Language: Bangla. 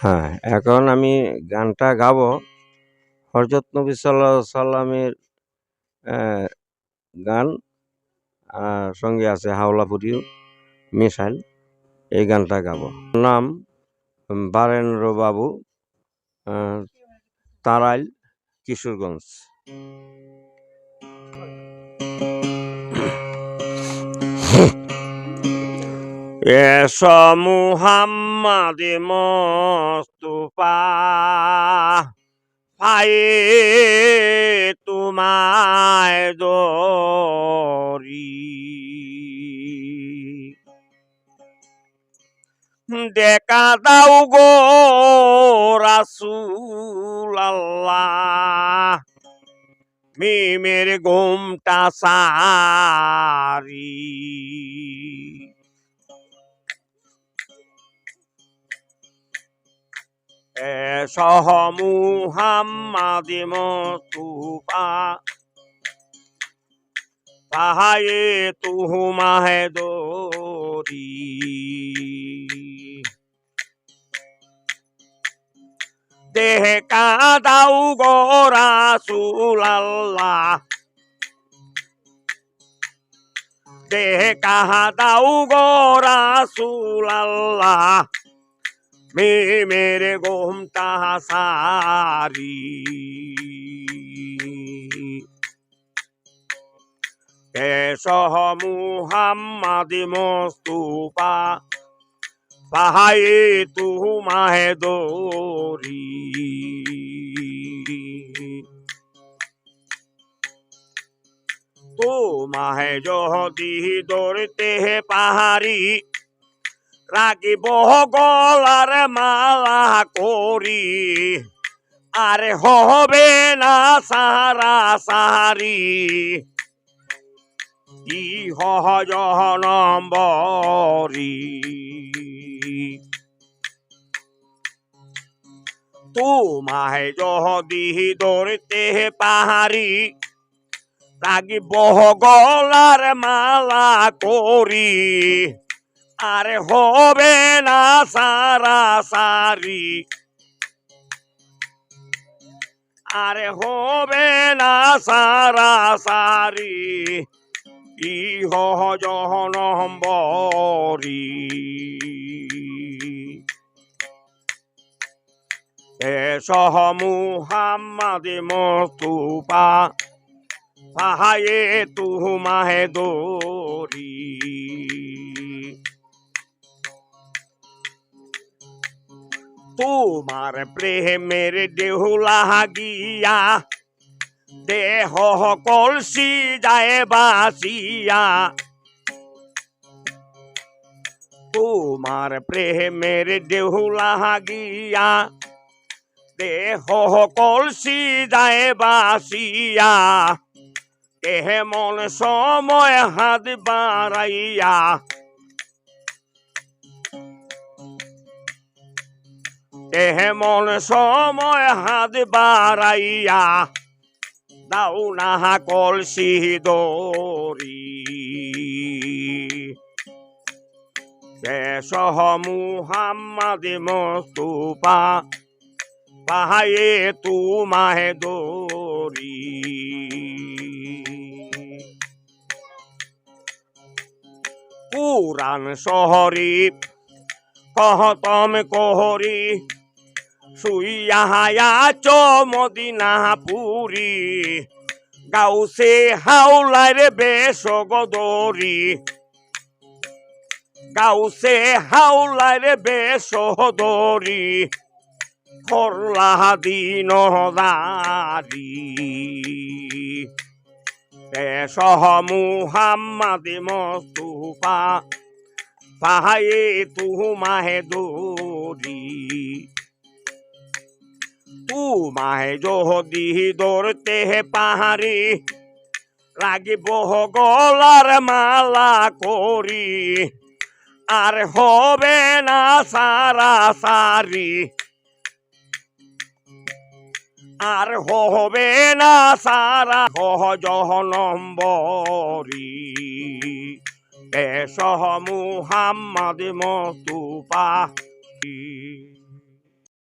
হ্যাঁ এখন আমি গানটা গাবো। হরজত নবী সাল্লাহ সাল্লামের গান। সঙ্গে আছে হাওলাপুরি মিসাইল, এই গানটা গাবো। নাম বারেন্দ্র বাবু তারাইল, কিশোরগঞ্জ। এস মুহাম্মাদ মস্তুপা পায়ে তোমায় দরি। দেখা দাও গো রাসুল আল্লাহ মিমের ঘুমটা সারি। এসহ মুহাম্মাদ মস্তুপা পাহায়ে তুহুমাহে দরি। দেহ কাদাও গো রাসুল আল্লাহ দেহ কাহাদাও গো রাসুল আল্লাহ মে মেরে গোমটা সারি কেশহ মুহাম্মাদ মস্তুপা পাহায়ে তুমাহে দরি তোমাহে যদি দৌড়তে পাহাড়ি রাগিব গলার মালা করি। আরে হবে না সারা সারি। কি হজ নম্বরি তোমায় যদি ধরতে পাহাড়ি রাগিব গলার মালা করি। আরে হবে না সারা সারি। আরে হবে না সারা সারি। ইহ জহনম্বরি এসহ মুহাম্মাদ মস্তুপা পাহায়ে মাহে দরি। তোমার প্রেমের দেহুলা গিয়া দেহ কলসি যায় বাসিয়া তোমার প্রেমের দেহুলা গিয়া দেহ কলসি যায় বাসিয়া কেমন সময় হাত বাড়াইয়া এমন সময় হাত বাড়াইয়া দাও না কলসি দরি কেশহ মুহাম্মাদ মস্তুপা পাহায়ে তুমাহে দরি পুরাণ শহরি কহতম কোহরি শুইয়া গাউসে হাওলার বেশ গদরি। গাউসে হাওলার বেশ দরি করলা দিন দারি পেশহ মুহাম্মাদ মস্তুপা পাহায়ে তুমাহে দরি। তুমাহে যদি দৌড়তে পাহাড়ি লাগিব গলার মালা করি। আর হবে না সারা সারি। আর হবে না সারা সহজ নম্বরি এসহ মুহাম্মদ মতুপা